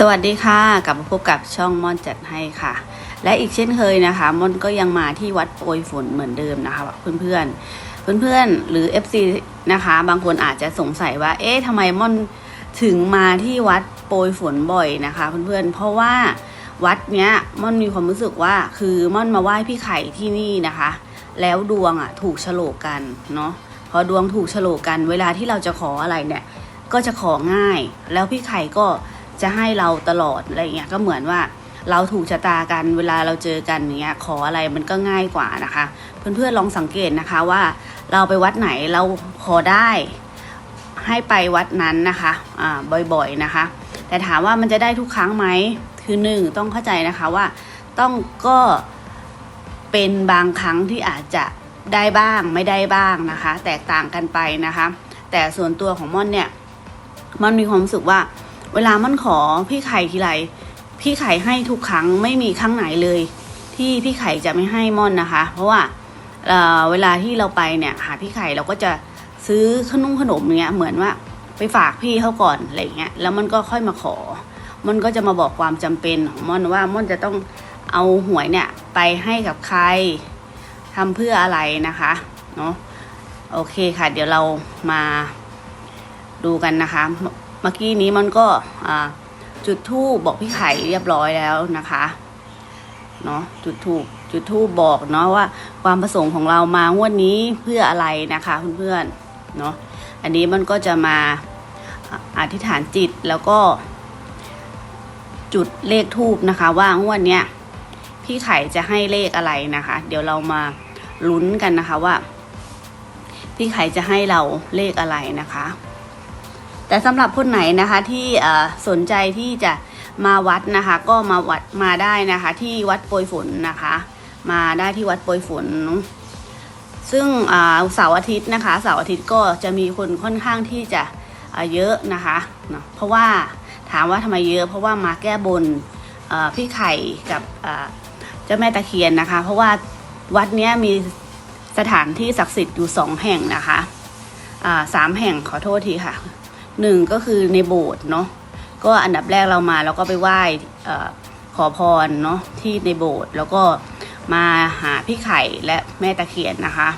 สวัสดีค่ะ กลับมาพบกับช่องม่อนจัดให้ค่ะ และอีกเช่นเคยนะคะม่อนก็ยังมาที่วัดโปรยฝนเหมือนเดิมนะคะเพื่อนๆเพื่อนๆหรือ FC นะคะ บางคนอาจจะสงสัยว่า เอ๊ะทำไมม่อนถึงมาที่วัดโปรยฝนบ่อยนะคะ เพื่อนๆเพราะว่าวัดเนี้ยม่อนมีความรู้สึกว่าคือม่อนมาไหว้พี่ไข่ที่นี่นะคะ แล้วดวงอะถูกฉลกกันเนาะพอดวงถูกฉลกกัน เวลาที่เราจะขออะไรเนี่ย ก็จะของ่าย แล้วพี่ไข่ก็ จะให้เราตลอดอะไรเงี้ยก็เหมือนว่าเราถูกชะตากันเวลาเราเจอกันเนี้ยขออะไรมันก็ง่ายกว่านะคะ เพื่อนๆลองสังเกตนะคะว่าเราไปวัดไหนเราขอได้ให้ไปวัดนั้นนะคะอ่าบ่อยๆนะคะ แต่ถามว่ามันจะได้ทุกครั้งไหมคือหนึ่งต้องเข้าใจนะคะว่าต้องก็เป็นบางครั้งที่อาจจะได้บ้างไม่ได้บ้างนะคะ แตกต่างกันไปนะคะ แต่ส่วนตัวของม่อนเนี่ยม่อนมีความรู้สึกว่า เวลาม่อนขอพี่ไข่ทีไรพี่ไข่ให้ทุกครั้งไม่มีครั้งไหนเลย ที่พี่ไข่จะไม่ให้ม่อนนะคะ เพราะว่าเเวลาที่เราไปเนี่ยหาพี่ไข่เราก็จะซื้อขนมขนมเนี้ยเหมือนว่าไปฝากพี่เขาก่อนอะไรเงี้ยแล้วมันก็ค่อยมาขอม่อนก็จะมาบอกความจำเป็นของม่อนว่าม่อนจะต้องเอาหวยเนี่ยไปให้กับใครทำเพื่ออะไรนะคะเนาะโอเคค่ะ เดี๋ยวเรามาดูกันนะคะ มื่อกี้นี้มันก็จุดทูบบอกพี่ไข่เรียบร้อยแล้วนะคะเนาะจุดทูบจุดทูบบอกเนาะว่าความประสงค์ของเรามางวดนี้เพื่ออะไรนะคะเพื่อนๆเนาะอันนี้มันก็จะมาอ่าอธิษฐานจิตแล้วก็ จุดเลขทูบนะคะ ว่างวดเนี้ยพี่ไข่จะให้เลขอะไรนะคะ เดี๋ยวเรามาลุ้นกันนะคะว่า พี่ไข่จะให้เราเลขอะไรนะคะ แต่สำหรับคนไหนนะคะที่สนใจที่จะมาวัดนะคะ ก็มาวัดมาได้นะคะ ที่วัดโปรยฝนนะคะ มาได้ที่วัดโปรยฝน ซึ่งเสาร์อาทิตย์นะคะเสาร์อาทิตย์ก็จะมีคนค่อนข้างที่จะเยอะนะคะเพราะว่าถามว่าทำไมเยอะ เพราะว่ามาแก้บนพี่ไข่กับเจ้าแม่ตะเคียนนะคะ เพราะว่าวัดนี้มีสถานที่ศักดิ์สิทธิ์อยู่สองแห่งนะคะสามแห่งขอโทษทีค่ะ หนึ่งก็คือในโบสถ์เนาะก็อันดับแรกเรามาแล้วก็ไปไหว้ขอพรเนาะที่ในโบสถ์แล้วก็มาหาพี่ไข่และแม่ตะเคียนนะคะ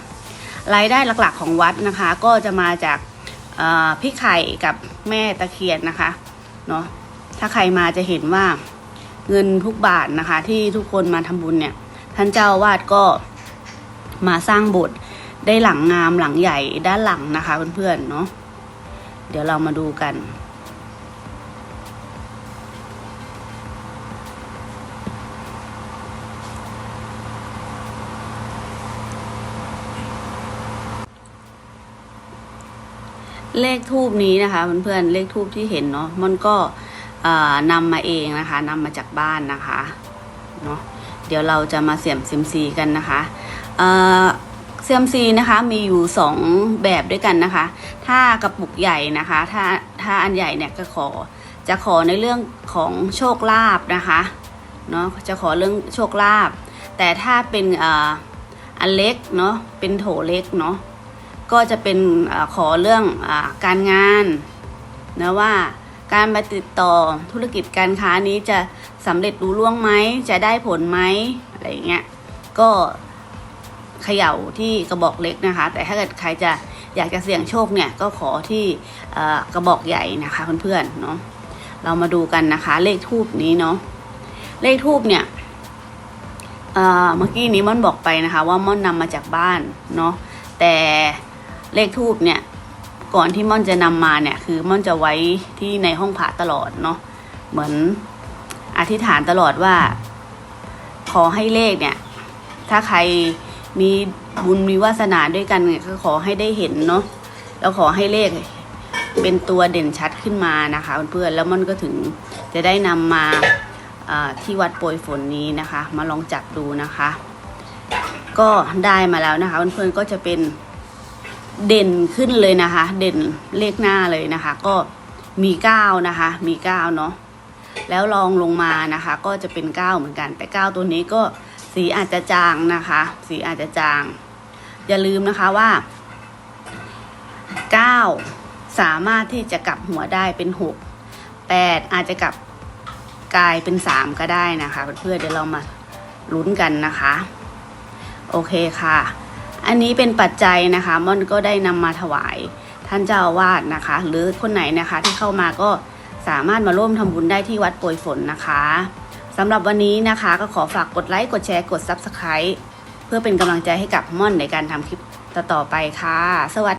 รายได้หลักๆของวัดนะคะ ก็จะมาจากพี่ไข่กับแม่ตะเคียนนะคะเนาะถ้าใครมาจะเห็นว่าเงินทุกบาทนะคะ ที่ทุกคนมาทำบุญเนี่ย ท่านเจ้าอาวาดก็มาสร้างโบสถ์ได้หลังงามหลังใหญ่ด้านหลังนะคะเพื่อนๆเนาะ เดี๋ยวเรามาดูกัน เลขทูบนี้นะคะเพื่อนๆเลขทูบที่เห็นเนาะมันก็นำมาเองนะคะนำมาจากบ้านนะคะเนาะเดี๋ยวเราจะมาเสี่ยมซียมซีกันนะคะ เซียมซีนะคะมีอยู่สองแบบด้วยกันนะคะ ถ้ากระปุกใหญ่นะคะ ถ้าถ้าอันใหญ่เนี่ยก็ขอจะขอในเรื่องของโชคลาภนะคะเนาะจะขอเรื่องโชคลาภแต่ถ้าเป็นอ่ออันเล็กเนาะเป็นโถเล็กเนาะก็จะเป็นอขอเรื่องอการงานนะว่าการมาติดต่อธุรกิจการค้านี้จะสำเร็จรู้ล่วงไหมจะได้ผลไหมอะไรอย่างเงี้ยก็ เขย่าที่กระบอกเล็กนะคะ แต่ถ้าเกิดใครจะอยากจะเสี่ยงโชคเนี่ยก็ขอที่กระบอกใหญ่นะคะเพื่อนๆเนาะเรามาดูกันนะคะ เลขทูบนี้เนาะเลขทูบเนี่ยเมื่อกี้นี้ม่อนบอกไปนะคะ ว่าม่อนนำมาจากบ้านเนาะแต่เลขทูบเนี่ยก่อนที่ม่อนจะนำมาเนี่ยคือม่อนจะไว้ที่ในห้องพระตลอดเนาะเหมือนอธิษฐานตลอดว่า ขอให้เลขเนี่ย ถ้าใคร มีบุญมีวาสนาด้วยกันเนี่ยก็ขอให้ได้เห็นเนาะแล้วขอให้เลขเป็นตัวเด่นชัดขึ้นมานะคะเพื่อนๆแล้วมันก็ถึงจะได้นำมาที่วัดโปรยฝนนี้นะคะ มาลองจับดูนะคะ ก็ได้มาแล้วนะคะเพื่อนๆก็จะเป็นเด่นขึ้นเลยนะคะ เด่นเลขหน้าเลยนะคะ ก็มีเก้านะคะ มีเก้าเนาะแล้วลองลงมานะคะ ก็จะเป็นเก้าเหมือนกัน แต่เก้าตัวนี้ก็ สีอาจจะจางนะคะ สีอาจจะจาง อย่าลืมนะคะว่าเก้าสามารถที่จะกลับหัวได้เป็นหกแปดอาจจะกลับกลายเป็นสามก็ได้นะคะเพื่อนๆเดี๋ยวเรามาลุ้นกันนะคะ โอเคค่ะ อันนี้เป็นปัจจัยนะคะม่อนก็ได้นำมาถวายท่านเจ้าอาวาสนะคะ หรือคนไหนนะคะที่เข้ามาก็สามารถมาร่วมทำบุญได้ที่วัดโปรยฝนนะคะ สำหรับวันนี้นะคะก็ขอฝากกดไลค์ กดแชร์ กด Subscribe เพื่อเป็นกำลังใจให้กับม่อนในการทำคลิปต่อๆไปค่ะ สวัสดี